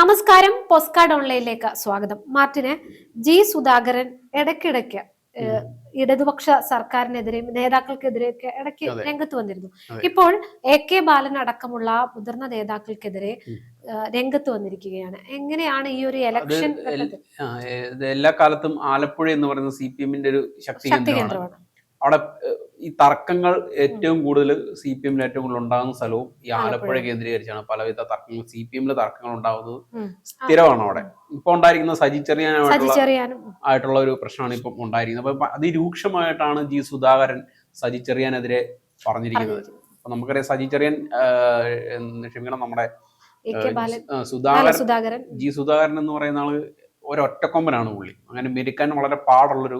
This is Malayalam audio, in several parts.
നമസ്കാരം പോസ്കാർഡ് ഓൺലൈനിലേക്ക് സ്വാഗതം. മാർട്ടിന് ജി സുധാകരൻ ഇടയ്ക്കിടയ്ക്ക് ഇടതുപക്ഷ സർക്കാരിനെതിരെയും നേതാക്കൾക്കെതിരെയൊക്കെ ഇടയ്ക്ക് രംഗത്ത് വന്നിരുന്നു. ഇപ്പോൾ എ കെ ബാലൻ അടക്കമുള്ള മുതിർന്ന നേതാക്കൾക്കെതിരെ രംഗത്ത് വന്നിരിക്കുകയാണ്. എങ്ങനെയാണ് ഈ ഒരു ഇലക്ഷൻ എല്ലാ കാലത്തും ആലപ്പുഴ എന്ന് പറയുന്ന സി പി എമ്മിന്റെ ഒരു ശക്തി കേന്ദ്രമാണ്. അവിടെ ഈ തർക്കങ്ങൾ ഏറ്റവും കൂടുതൽ സി പി എമ്മിൽ ഏറ്റവും കൂടുതൽ ഉണ്ടാകുന്ന സ്ഥലവും ഈ ആലപ്പുഴ. കേന്ദ്രീകരിച്ചാണ്. പലവിധ തർക്കങ്ങൾ സി പി എമ്മിൽ തർക്കങ്ങൾ ഉണ്ടാകുന്നത്. സ്ഥിരമാണ് അവിടെ. ഇപ്പൊ ഉണ്ടായിരിക്കുന്ന സജി ചെറിയാനായിട്ടുള്ള ആയിട്ടുള്ള ഒരു പ്രശ്നമാണ് ഇപ്പം ഉണ്ടായിരിക്കുന്നത്. അപ്പൊ അതിരൂക്ഷമായിട്ടാണ് ജി സുധാകരൻ സജി ചെറിയാനെതിരെ പറഞ്ഞിരിക്കുന്നത്. അപ്പൊ നമുക്കറിയാം സജി ചെറിയൻ ക്ഷമിക്കണം നമ്മുടെ സുധാകരൻ ജി സുധാകരൻ എന്ന് പറയുന്ന ആൾ ഒരൊറ്റക്കൊമ്പനാണ് പുള്ളി. അങ്ങനെ മെരുക്കാൻ വളരെ പാടുള്ളൊരു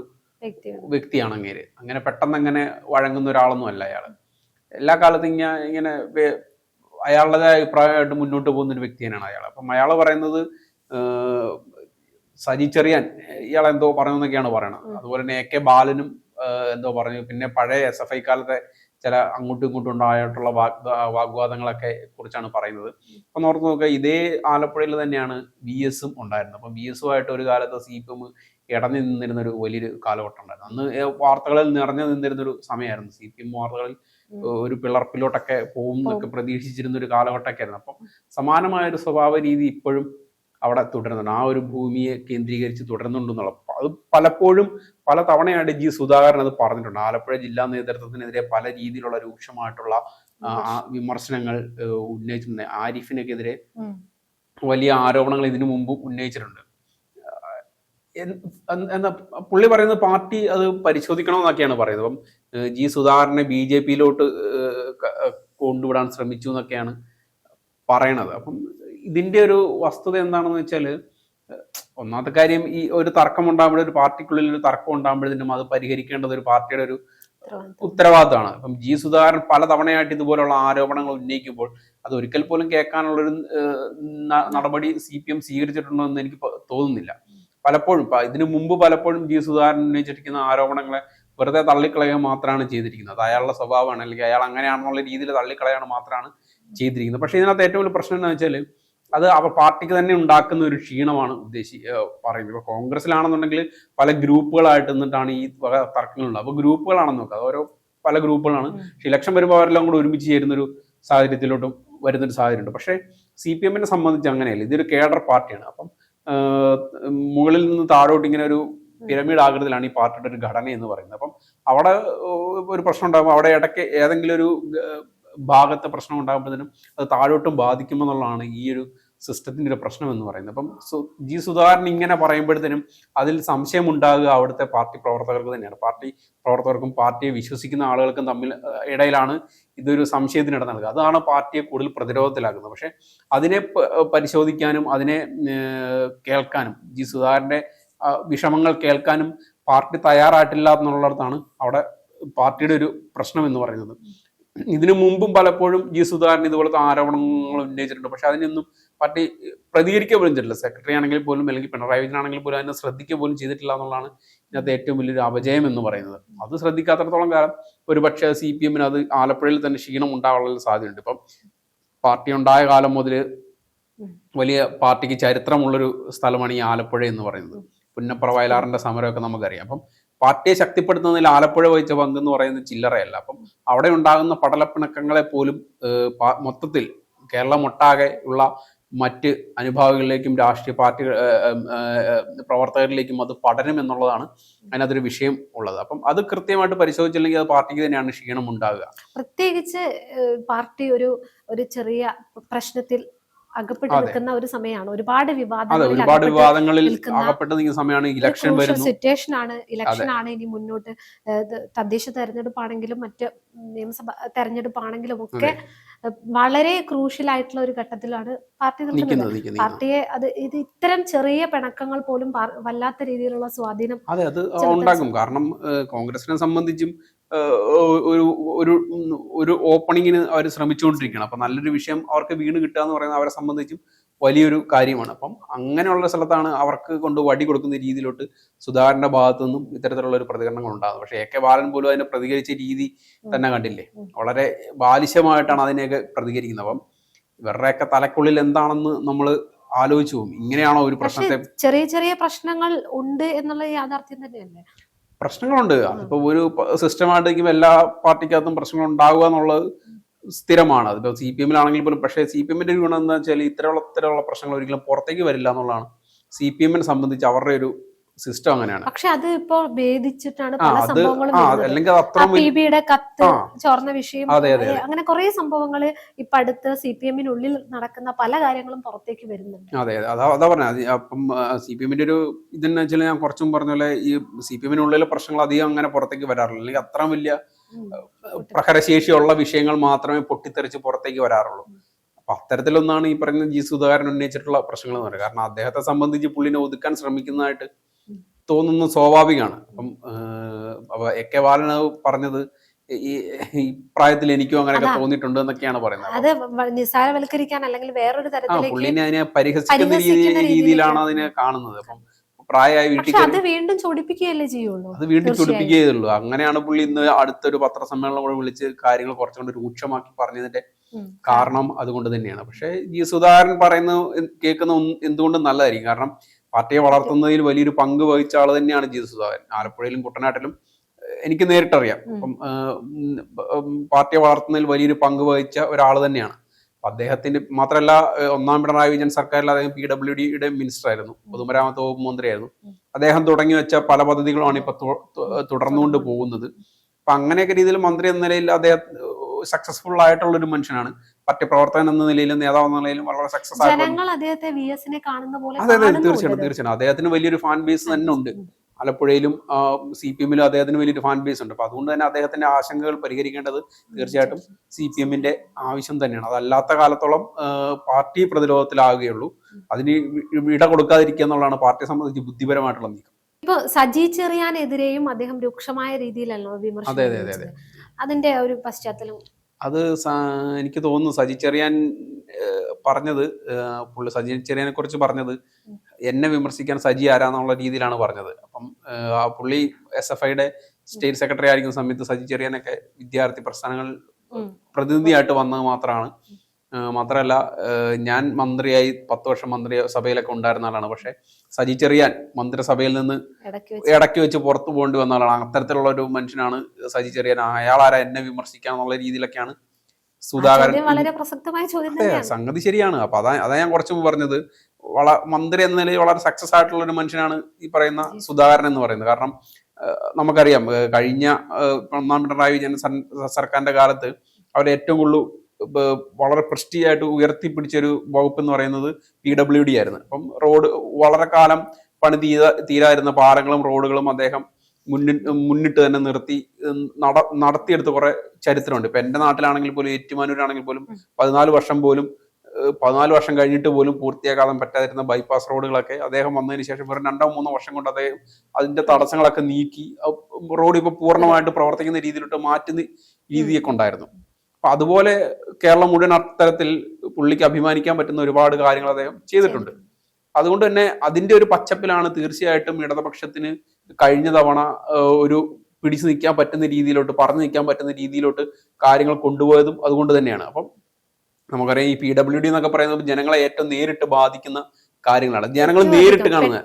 വ്യക്തിയാണ്. അങ്ങേര്. അങ്ങനെ പെട്ടെന്ന് അങ്ങനെ വഴങ്ങുന്ന ഒരാളൊന്നും അല്ല അയാൾ. എല്ലാ കാലത്തും ഇങ്ങനെ ഇങ്ങനെ അയാളുടേതായ അഭിപ്രായമായിട്ട് മുന്നോട്ട് പോകുന്ന ഒരു വ്യക്തി തന്നെയാണ് അയാൾ അപ്പം അയാൾ പറയുന്നത് സജിച്ചെറിയാൻ സജി ചെറിയാൻ ഇയാൾ എന്തോ പറയുന്നൊക്കെയാണ് പറയണത്. അതുപോലെ തന്നെ എ കെ ബാലനും എന്തോ പറഞ്ഞു. പിന്നെ പഴയ എസ് എഫ് ഐ കാലത്തെ ചില അങ്ങോട്ടും ഇങ്ങോട്ടും ഉണ്ടായിട്ടുള്ള വാഗ്വാദങ്ങളൊക്കെ കുറിച്ചാണ് പറയുന്നത്. അപ്പം ഓർത്ത് നോക്കുക ഇതേ ആലപ്പുഴയിൽ തന്നെയാണ് ബി എസും ഉണ്ടായിരുന്നത്. അപ്പം ബി എസുമായിട്ട് ഒരു കാലത്ത് സി പി എം ഇടഞ്ഞു നിന്നിരുന്ന ഒരു വലിയൊരു കാലഘട്ടം ഉണ്ടായിരുന്നു. അന്ന് വാർത്തകളിൽ നിറഞ്ഞു നിന്നിരുന്ന ഒരു സമയമായിരുന്നു. സി പി എം വാർത്തകളിൽ. ഒരു പിളർപ്പിലോട്ടൊക്കെ പോകും. എന്നൊക്കെ പ്രതീക്ഷിച്ചിരുന്ന ഒരു കാലഘട്ടമൊക്കെ ആയിരുന്നു. അപ്പം സമാനമായ ഒരു സ്വഭാവ രീതി ഇപ്പോഴും അവിടെ തുടരുന്നുണ്ട്. ആ ഒരു ഭൂമിയെ കേന്ദ്രീകരിച്ച് തുടരുന്നുണ്ടെന്നുള്ള അത് പലപ്പോഴും പല തവണയായിട്ട് ജി സുധാകരൻ അത് പറഞ്ഞിട്ടുണ്ട്. ആലപ്പുഴ ജില്ലാ നേതൃത്വത്തിനെതിരെ പല രീതിയിലുള്ള രൂക്ഷമായിട്ടുള്ള വിമർശനങ്ങൾ ഉന്നയിച്ചിട്ടുണ്ട്. ആരിഫിനെതിരെ ഉം. വലിയ ആരോപണങ്ങൾ ഇതിനു മുമ്പ് ഉന്നയിച്ചിട്ടുണ്ട്. എൻ- പുള്ളി പറയുന്നത് പാർട്ടി അത് പരിശോധിക്കണമെന്നൊക്കെയാണ് പറയുന്നത്. അപ്പം ജി സുധാകരനെ ബി ജെ പിയിലോട്ട് കൊണ്ടുവിടാൻ ശ്രമിച്ചു എന്നൊക്കെയാണ് പറയണത്. അപ്പം ഇതിന്റെ ഒരു വസ്തുത എന്താണെന്ന് വെച്ചാൽ ഒന്നാമത്തെ കാര്യം ഈ ഒരു തർക്കം ഉണ്ടാകുമ്പോൾ ഒരു പാർട്ടിക്കുള്ളിൽ ഒരു തർക്കം ഉണ്ടാകുമ്പോഴത്തേനും അത് പരിഹരിക്കേണ്ടത് ഒരു പാർട്ടിയുടെ ഒരു. ഉത്തരവാദിത്തമാണ് ഇപ്പം ജി സുധാകരൻ പല തവണയായിട്ട് ഇതുപോലുള്ള ആരോപണങ്ങൾ ഉന്നയിക്കുമ്പോൾ അത് ഒരിക്കൽ പോലും കേൾക്കാനുള്ളൊരു ഒരു നടപടി സി പി എം സ്വീകരിച്ചിട്ടുണ്ടോ എന്ന് എനിക്ക് തോന്നുന്നില്ല. പലപ്പോഴും ഇതിനു മുമ്പ് പലപ്പോഴും ജി സുധാകരൻ ഉന്നയിച്ചിരിക്കുന്ന ആരോപണങ്ങളെ വെറുതെ തള്ളിക്കളയുക മാത്രമാണ് ചെയ്തിരിക്കുന്നത്. അത് അയാളുടെ സ്വഭാവമാണ് അല്ലെങ്കിൽ അയാൾ അങ്ങനെയാണെന്നുള്ള രീതിയിൽ തള്ളിക്കളയാണ് മാത്രമാണ് ചെയ്തിരിക്കുന്നത്. പക്ഷേ ഇതിനകത്ത് ഏറ്റവും വലിയ പ്രശ്നം എന്താ വെച്ചാൽ അത് അവ പാർട്ടിക്ക് തന്നെ ഉണ്ടാക്കുന്ന ഒരു ക്ഷീണമാണ് ഉദ്ദേശി പറയുന്നത്. ഇപ്പൊ കോൺഗ്രസിലാണെന്നുണ്ടെങ്കിൽ പല ഗ്രൂപ്പുകളായിട്ട് നിന്നിട്ടാണ് ഈ വക തർക്കങ്ങളുള്ളത് അപ്പൊ ഗ്രൂപ്പുകളാണെന്ന് നോക്കുക ഓരോ പല ഗ്രൂപ്പുകളാണ്. പക്ഷെ ഇലക്ഷൻ വരുമ്പോൾ അവരെല്ലാം കൂടെ ഒരുമിച്ച് ചേരുന്നൊരു സാഹചര്യത്തിലോട്ടും വരുന്നൊരു സാഹചര്യമുണ്ട്. പക്ഷേ സി പി എമ്മിനെ സംബന്ധിച്ച് അങ്ങനെയല്ല. ഇതൊരു കേഡർ പാർട്ടിയാണ്. അപ്പം മുകളിൽ നിന്ന് താഴോട്ട് ഇങ്ങനെ ഒരു പിരമിഡ് ആകൃതിയിലാണ് ഈ പാർട്ടിയുടെ ഒരു ഘടന എന്ന് പറയുന്നത്. അപ്പം അവിടെ ഒരു പ്രശ്നം ഉണ്ടാകുമ്പോൾ അവിടെ ഇടയ്ക്ക് ഏതെങ്കിലും ഒരു ഭാഗത്തെ പ്രശ്നം ഉണ്ടാകുമ്പോഴത്തേനും അത് താഴോട്ടും ബാധിക്കുമെന്നുള്ളതാണ് ഈ ഒരു സിസ്റ്റത്തിന്റെ ഒരു പ്രശ്നം എന്ന് പറയുന്നത്. അപ്പം ജി സുധാകരൻ ഇങ്ങനെ പറയുമ്പോഴത്തേനും അതിൽ സംശയം ഉണ്ടാകുക അവിടുത്തെ പാർട്ടി പ്രവർത്തകർക്ക് തന്നെയാണ്. പാർട്ടി പ്രവർത്തകർക്കും പാർട്ടിയെ വിശ്വസിക്കുന്ന ആളുകൾക്കും തമ്മിൽ ഇടയിലാണ് ഇതൊരു സംശയത്തിനിട നൽകുക. അതാണ് പാർട്ടിയെ കൂടുതൽ പ്രതിരോധത്തിലാക്കുന്നത്. പക്ഷേ അതിനെ പരിശോധിക്കാനും അതിനെ കേൾക്കാനും ജി സുധാകരന്റെ വിഷമങ്ങൾ കേൾക്കാനും പാർട്ടി തയ്യാറായിട്ടില്ല എന്നുള്ളിടത്താണ് അവിടെ പാർട്ടിയുടെ ഒരു പ്രശ്നം എന്ന് പറയുന്നത്. ഇതിനു മുമ്പും പലപ്പോഴും ജി സുധാകരൻ ഇതുപോലത്തെ ആരോപണങ്ങൾ ഉന്നയിച്ചിട്ടുണ്ട്. പക്ഷെ അതിനൊന്നും പാർട്ടി പ്രതികരിക്കുക പോലും ചെയ്തിട്ടില്ല. സെക്രട്ടറി ആണെങ്കിൽ പോലും അല്ലെങ്കിൽ പിണറായി വിജയൻ ആണെങ്കിൽ പോലും അതിനെ ശ്രദ്ധിക്കുക പോലും ചെയ്തിട്ടില്ല എന്നുള്ളതാണ് ഇതിനകത്ത് ഏറ്റവും വലിയൊരു അപജയം എന്ന് പറയുന്നത്. അത് ശ്രദ്ധിക്കാത്തടത്തോളം കാലം ഒരുപക്ഷെ സി പി എമ്മിന് അത് ആലപ്പുഴയിൽ തന്നെ ക്ഷീണം ഉണ്ടാവാനുള്ള സാധ്യതയുണ്ട്. ഇപ്പം പാർട്ടി ഉണ്ടായ കാലം മുതൽ വലിയ പാർട്ടിക്ക് ചരിത്രമുള്ളൊരു സ്ഥലമാണ് ഈ ആലപ്പുഴ എന്ന് പറയുന്നത്. പുന്നപ്ര വയലാറിന്റെ സമരമൊക്കെ നമുക്കറിയാം. അപ്പം പാർട്ടിയെ ശക്തിപ്പെടുത്തുന്നതിൽ ആലപ്പുഴ വഹിച്ച പങ്ക് എന്ന് പറയുന്നത് ചില്ലറയല്ല. അപ്പം അവിടെ ഉണ്ടാകുന്ന പടലപ്പിണക്കങ്ങളെ പോലും മൊത്തത്തിൽ കേരളം ഒട്ടാകെ ഉള്ള മറ്റ് അനുഭാവികളിലേക്കും രാഷ്ട്രീയ പാർട്ടി പ്രവർത്തകരിലേക്കും അത് പഠനം എന്നുള്ളതാണ് അതിനകത്തൊരു വിഷയം ഉള്ളത്. അപ്പം അത് കൃത്യമായിട്ട് പരിശോധിച്ചില്ലെങ്കിൽ അത് പാർട്ടിക്ക് തന്നെയാണ് ക്ഷീണം ഉണ്ടാകുക. പ്രത്യേകിച്ച് പാർട്ടി ഒരു ഒരു ചെറിയ പ്രശ്നത്തിൽ അകപ്പെട്ട് നിൽക്കുന്ന ഒരു സമയമാണ്. ഒരുപാട് വിവാദങ്ങളിൽ ഒരുപാട് വിവാദങ്ങളിൽ അകപ്പെട്ട് നിൽക്കുന്ന സമയമാണ് ഇലക്ഷൻ വരുന്നു. സിറ്റുവേഷൻ ആണ്. ഇലക്ഷൻ ആണ് ഇനി മുന്നോട്ട് തദ്ദേശ തെരഞ്ഞെടുപ്പാണെങ്കിലും മറ്റ് നിയമസഭ തെരഞ്ഞെടുപ്പാണെങ്കിലും ഒക്കെ വളരെ ക്രൂഷ്യൽ ആയിട്ടുള്ള ഒരു ഘട്ടത്തിലാണ് പാർട്ടി നിൽക്കുന്നത്. പാർട്ടിയെ അത് ഇത് ഇത്തരം ചെറിയ പിണക്കങ്ങൾ പോലും വല്ലാത്ത രീതിയിലുള്ള സ്വാധീനം അതെ അത് ഉണ്ടാകും. കാരണം കോൺഗ്രസിനെ സംബന്ധിച്ചും ഒരു ഒരു ഒരു ഓപ്പണിങ്ങിന് അവർ ശ്രമിച്ചുകൊണ്ടിരിക്കുകയാണ്. അപ്പം നല്ലൊരു വിഷയം അവർക്ക് വീണ് കിട്ടുക എന്ന് പറയുന്നത് അവരെ സംബന്ധിച്ചും വലിയൊരു കാര്യമാണ്. അപ്പം അങ്ങനെയുള്ള സ്ഥലത്താണ് അവർക്ക് കൊണ്ട് വടി കൊടുക്കുന്ന രീതിയിലോട്ട് സുധാകരന്റെ ഭാഗത്തു നിന്നും ഇത്തരത്തിലുള്ള ഒരു പ്രതികരണങ്ങൾ ഉണ്ടാകുന്നത്. പക്ഷേ എ കെ ബാലൻ പോലും അതിനെ പ്രതികരിച്ച രീതി തന്നെ കണ്ടില്ലേ? വളരെ ബാലിശമായിട്ടാണ് അതിനെയൊക്കെ പ്രതികരിക്കുന്നത്. അപ്പം ഇവരുടെയൊക്കെ തലക്കുള്ളിൽ എന്താണെന്ന് നമ്മൾ ആലോചിച്ചു ഇങ്ങനെയാണോ ഒരു പ്രശ്നത്തെ ചെറിയ ചെറിയ പ്രശ്നങ്ങൾ ഉണ്ട് എന്നുള്ള യാഥാർത്ഥ്യം തന്നെയല്ലേ? പ്രശ്നങ്ങളുണ്ട്. അതിപ്പോ ഒരു സിസ്റ്റമായിട്ട് എല്ലാ പാർട്ടിക്കകത്തും പ്രശ്നങ്ങൾ ഉണ്ടാകുക എന്നുള്ളത് സ്ഥിരമാണ്. അതിപ്പോ സി പി എമ്മിലാണെങ്കിൽ പോലും പക്ഷേ സി പി എമ്മിന്റെ ഒരു ഗുണം എന്താ വെച്ചാൽ ഇത്തരമുള്ള ഇത്തരമുള്ള പ്രശ്നങ്ങൾ ഒരിക്കലും പുറത്തേക്ക് വരില്ല എന്നുള്ളതാണ്. സി പി എമ്മിനെ സംബന്ധിച്ച് അവരുടെ ഒരു സിസ്റ്റം അങ്ങനെയാണ്. പക്ഷെ അത് ഇപ്പോ ഭേദിച്ചിട്ടാണ് പല സംഭവങ്ങളും അല്ലെങ്കിൽ അത്രയും ആ അത്ര പി കത്ത് ചോർന്ന വിഷയം അങ്ങനെ കുറെ സംഭവങ്ങൾ ഇപ്പൊ അടുത്ത് സി പി എമ്മിനുള്ളിൽ നടക്കുന്ന പല കാര്യങ്ങളും പുറത്തേക്ക് വരുന്നുണ്ട്. അതെ അതെ. അതാ അതാ പറഞ്ഞത്. അപ്പം സി പി എമ്മിന്റെ ഒരു ഇതെന്ന് വെച്ചാൽ ഞാൻ കുറച്ചും പറഞ്ഞ പോലെ ഈ സി പി എമ്മിനുള്ളിലെ പ്രശ്നങ്ങൾ അധികം അങ്ങനെ പുറത്തേക്ക് വരാറില്ല. അല്ലെങ്കിൽ അത്ര വലിയ പ്രഹരശേഷിയുള്ള വിഷയങ്ങൾ മാത്രമേ പൊട്ടിത്തെറിച്ച് പുറത്തേക്ക് വരാറുള്ളൂ. അപ്പൊ അത്തരത്തിലൊന്നാണ് ഈ പറയുന്ന ജി സുധാകരൻ ഉന്നയിച്ചിട്ടുള്ള പ്രശ്നങ്ങൾ എന്ന് പറയുന്നത്. കാരണം അദ്ദേഹത്തെ സംബന്ധിച്ച് പുള്ളിനെ ഒതുക്കാൻ ശ്രമിക്കുന്നതായിട്ട് തോന്നുന്നത് സ്വാഭാവികമാണ്. അപ്പം അപ്പൊ എ കെ ബാലൻ പറഞ്ഞത് ഈ പ്രായത്തിൽ എനിക്കും അങ്ങനെയൊക്കെ. തോന്നിയിട്ടുണ്ട് എന്നൊക്കെയാണ് പറയുന്നത്. അത് നിസാരവൽക്കരിക്കാൻ നിസ്സാരവൽക്കരിക്കാൻ അല്ലെങ്കിൽ വേറൊരു ആ തരത്തിലേക്ക് പുള്ളിനെ അതിനെ പരിഹസിക്കുന്ന രീതിയിലാണ് അതിനെ കാണുന്നത്. അപ്പം പ്രായമായി വീട്ടിൽ അത് വീണ്ടും ചൊടിപ്പിക്കുകയല്ലേ ചെയ്യുള്ളൂ? അത് വീണ്ടും ചൊടിപ്പിക്കുകയേ ഉള്ളൂ. അങ്ങനെയാണ് പുള്ളി ഇന്ന് അടുത്തൊരു പത്രസമ്മേളനം കൂടെ വിളിച്ച് കാര്യങ്ങൾ കുറച്ചുകൊണ്ട് രൂക്ഷമാക്കി പറഞ്ഞതിന്റെ. കാരണം അതുകൊണ്ട് തന്നെയാണ്. പക്ഷേ ഈ സുധാകരൻ പറയുന്ന കേൾക്കുന്ന എന്തുകൊണ്ടും നല്ലതായിരിക്കും. കാരണം പാർട്ടിയെ വളർത്തുന്നതിൽ വലിയൊരു പങ്ക് വഹിച്ച ആൾ തന്നെയാണ് ജി സുധാകരൻ. ആലപ്പുഴയിലും കുട്ടനാട്ടിലും എനിക്ക് നേരിട്ടറിയാം. അപ്പം പാർട്ടിയെ വളർത്തുന്നതിൽ വലിയൊരു പങ്ക് വഹിച്ച ഒരാൾ തന്നെയാണ്. അദ്ദേഹത്തിന്റെ മാത്രമല്ല ഒന്നാം പിണറായി വിജയൻ സർക്കാരിൽ അദ്ദേഹം പി ഡബ്ല്യു ഡിയുടെ മിനിസ്റ്റർ ആയിരുന്നു പൊതുമരാമത്ത് വകുപ്പ് മന്ത്രിയായിരുന്നു. അദ്ദേഹം തുടങ്ങി വെച്ച പല പദ്ധതികളുമാണ് ഇപ്പൊ തുടർന്നുകൊണ്ട് പോകുന്നത്. അപ്പൊ അങ്ങനെയൊക്കെ രീതിയിൽ മന്ത്രി എന്ന നിലയിൽ അദ്ദേഹം സക്സസ്ഫുൾ ആയിട്ടുള്ള ഒരു മനുഷ്യനാണ്. പാർട്ടി പ്രവർത്തകൻ എന്ന നിലയിലും നേതാവ് എന്ന നിലയിലും വളരെ സക്സസ് ജനങ്ങൾ അദ്ദേഹത്തെ വി എസിനെ കാണുന്ന പോലെ അതെ അതെ തീർച്ചയായിട്ടും തീർച്ചയായും തീർച്ചയായിട്ടും. അദ്ദേഹത്തിന് വലിയൊരു ഫാൻ ബേസ് തന്നെ ഉണ്ട്. ആലപ്പുഴയിലും സി പി എമ്മിലും അദ്ദേഹത്തിന് വലിയൊരു ഫാൻ ബേസ് ഉണ്ട്. അപ്പൊ അതുകൊണ്ട് തന്നെ അദ്ദേഹത്തിന്റെ ആശങ്കകൾ പരിഹരിക്കേണ്ടത് തീർച്ചയായിട്ടും സി പി എമ്മിന്റെ ആവശ്യം തന്നെയാണ്. അതല്ലാത്ത കാലത്തോളം പാർട്ടി പ്രതിരോധത്തിലാവുകയുള്ളൂ അതിന് ഇട കൊടുക്കാതിരിക്കുക എന്നുള്ളതാണ് പാർട്ടിയെ സംബന്ധിച്ച് ബുദ്ധിപരമായിട്ടുള്ള നീക്കം. ഇപ്പൊ സജി ചെറിയാനെതിരെയും അദ്ദേഹം രൂക്ഷമായ രീതിയിലല്ലോ വിമർശനം. അതിന്റെ ഒരു പശ്ചാത്തലം അത് എനിക്ക് തോന്നുന്നു സജി ചെറിയാൻ പറഞ്ഞത് പുള്ളി സജി ചെറിയാനെ കുറിച്ച് പറഞ്ഞത് എന്നെ വിമർശിക്കാൻ സജി ആരാന്നുള്ള രീതിയിലാണ് പറഞ്ഞത്. അപ്പം ആ പുള്ളി എസ് എഫ് ഐയുടെ സ്റ്റേറ്റ് സെക്രട്ടറി ആയിരിക്കുന്ന സമയത്ത് സജി ചെറിയാനൊക്കെ വിദ്യാർത്ഥി പ്രസ്ഥാനങ്ങൾ പ്രതിനിധിയായിട്ട് വന്നത് മാത്രമാണ്. മാത്രമല്ല ഞാൻ മന്ത്രിയായി പത്ത് വർഷം മന്ത്രി സഭയിലൊക്കെ ഉണ്ടായിരുന്ന ആളാണ്. പക്ഷെ സജി ചെറിയാൻ മന്ത്രിസഭയിൽ നിന്ന് ഇടയ്ക്ക് വെച്ച് പുറത്തു പോകേണ്ടി വന്ന ആളാണ്. അത്തരത്തിലുള്ള ഒരു മനുഷ്യനാണ് സജി ചെറിയാൻ. അയാൾ ആരാ എന്നെ വിമർശിക്കാം എന്നുള്ള രീതിയിലൊക്കെയാണ് സുധാകരൻ. വളരെ പ്രസക്തമായ ചോദ്യം സംഗതി ശരിയാണ്. അപ്പൊ അതാ അതാ ഞാൻ കുറച്ച് മുമ്പ് പറഞ്ഞത്. വള മന്ത്രി എന്ന നിലയിൽ വളരെ സക്സസ് ആയിട്ടുള്ള ഒരു മനുഷ്യനാണ് ഈ പറയുന്ന സുധാകരൻ എന്ന് പറയുന്നത്. കാരണം നമുക്കറിയാം കഴിഞ്ഞ ഒന്നാം പിണറായി വിജയൻ സർക്കാരിന്റെ കാലത്ത് അവർ ഏറ്റവും കൂടുതൽ വളരെ പ്രസ്റ്റീജായിട്ട് ഉയർത്തിപ്പിടിച്ചൊരു വകുപ്പ് എന്ന് പറയുന്നത് പി ഡബ്ല്യു ഡി ആയിരുന്നു. അപ്പം റോഡ് വളരെ കാലം പണി തീര തീരായിരുന്ന പാലങ്ങളും റോഡുകളും അദ്ദേഹം മുന്നിൽ മുന്നിട്ട് തന്നെ നിർത്തി നട നടത്തിയെടുത്ത കുറെ ചരിത്രമുണ്ട്. ഇപ്പൊ എന്റെ നാട്ടിലാണെങ്കിൽ പോലും ഏറ്റുമാനൂരാണെങ്കിൽ പോലും പതിനാല് വർഷം പോലും പതിനാല് വർഷം കഴിഞ്ഞിട്ട് പോലും പൂർത്തിയാക്കാതെ പറ്റാതിരുന്ന ബൈപ്പാസ് റോഡുകളൊക്കെ അദ്ദേഹം വന്നതിന് ശേഷം വെറും രണ്ടോ മൂന്നോ വർഷം കൊണ്ട് അദ്ദേഹം അതിന്റെ തടസ്സങ്ങളൊക്കെ നീക്കി റോഡ് ഇപ്പൊ പൂർണമായിട്ട് പ്രവർത്തിക്കുന്ന രീതിയിലോട്ട് മാറ്റുന്ന രീതിയൊക്കെ ഉണ്ടായിരുന്നു. അപ്പൊ അതുപോലെ കേരളം മുഴുവൻ അത്തരത്തിൽ പുള്ളിക്ക് അഭിമാനിക്കാൻ പറ്റുന്ന ഒരുപാട് കാര്യങ്ങൾ അദ്ദേഹം ചെയ്തിട്ടുണ്ട്. അതുകൊണ്ട് തന്നെ അതിന്റെ ഒരു പച്ചപ്പിലാണ് തീർച്ചയായിട്ടും ഇടതുപക്ഷത്തിന് കഴിഞ്ഞ തവണ ഒരു പിടിച്ചു നിൽക്കാൻ പറ്റുന്ന രീതിയിലോട്ട് പറഞ്ഞു നിൽക്കാൻ പറ്റുന്ന രീതിയിലോട്ട് കാര്യങ്ങൾ കൊണ്ടുപോയതും അതുകൊണ്ട് തന്നെയാണ്. അപ്പം നമുക്കറിയാം ഈ പി ഡബ്ല്യു ഡി എന്നൊക്കെ പറയുന്നത് ജനങ്ങളെ ഏറ്റവും നേരിട്ട് ബാധിക്കുന്ന കാര്യങ്ങളാണ്. ജനങ്ങൾ നേരിട്ട് കാണുന്നത്.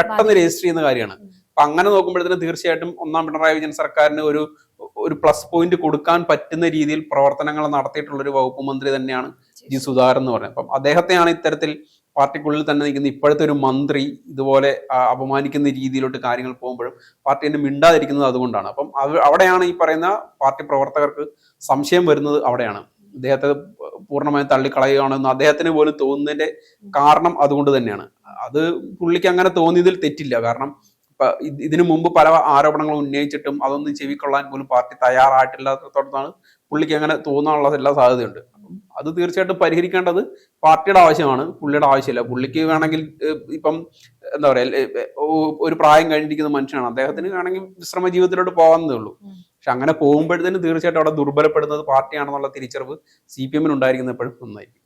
പെട്ടെന്ന് രജിസ്റ്റർ ചെയ്യുന്ന കാര്യമാണ്. അപ്പൊ അങ്ങനെ നോക്കുമ്പോഴത്തേനും തീർച്ചയായിട്ടും ഒന്നാം പിണറായി വിജയൻ സർക്കാരിന് ഒരു ഒരു പ്ലസ് പോയിന്റ് കൊടുക്കാൻ പറ്റുന്ന രീതിയിൽ പ്രവർത്തനങ്ങൾ നടത്തിയിട്ടുള്ള ഒരു വകുപ്പ് മന്ത്രി തന്നെയാണ് ജി സുധാകരൻ എന്ന് പറയുന്നത്. അപ്പം അദ്ദേഹത്തെയാണ് ഇത്തരത്തിൽ പാർട്ടിക്കുള്ളിൽ തന്നെ നിൽക്കുന്ന ഇപ്പോഴത്തെ ഒരു മന്ത്രി ഇതുപോലെ അപമാനിക്കുന്ന രീതിയിലോട്ട് കാര്യങ്ങൾ പോകുമ്പോഴും പാർട്ടി എന്നെ മിണ്ടാതിരിക്കുന്നത് അതുകൊണ്ടാണ്. അപ്പം അവ- അവിടെയാണ് ഈ പറയുന്ന പാർട്ടി പ്രവർത്തകർക്ക് സംശയം വരുന്നത് അവിടെയാണ്. അദ്ദേഹത്തെ പൂർണമായും തള്ളിക്കളയുകയാണെന്ന് അദ്ദേഹത്തിന് പോലും തോന്നുന്നതിന്റെ കാരണം അതുകൊണ്ട് തന്നെയാണ്. അത് പുള്ളിക്ക് അങ്ങനെ തോന്നിയതിൽ തെറ്റില്ല. കാരണം ഇതിനു മുമ്പ് പല ആരോപണങ്ങൾ ഉന്നയിച്ചിട്ടും അതൊന്നും ചെവിക്കൊള്ളാൻ പോലും പാർട്ടി തയ്യാറായിട്ടില്ലാത്തടത്താണ് പുള്ളിക്ക് അങ്ങനെ തോന്നാനുള്ള എല്ലാ സാധ്യതയുണ്ട്. അത് തീർച്ചയായിട്ടും പരിഹരിക്കേണ്ടത് പാർട്ടിയുടെ ആവശ്യമാണ്. പുള്ളിയുടെ ആവശ്യമില്ല. പുള്ളിക്ക് വേണമെങ്കിൽ ഇപ്പം എന്താ പറയാ ഒരു പ്രായം കഴിഞ്ഞിരിക്കുന്ന മനുഷ്യനാണ്. അദ്ദേഹത്തിന് വേണമെങ്കിൽ വിശ്രമ ജീവിതത്തിലോട്ട് പോകാവുന്നതേ ഉള്ളൂ. പക്ഷെ അങ്ങനെ പോകുമ്പോഴത്തേനും തീർച്ചയായിട്ടും അവിടെ ദുർബലപ്പെടുന്നത് പാർട്ടിയാണെന്നുള്ള തിരിച്ചറിവ് സി പി എമ്മിനുണ്ടായിരിക്കുന്ന എപ്പോഴും നന്നായിരിക്കും.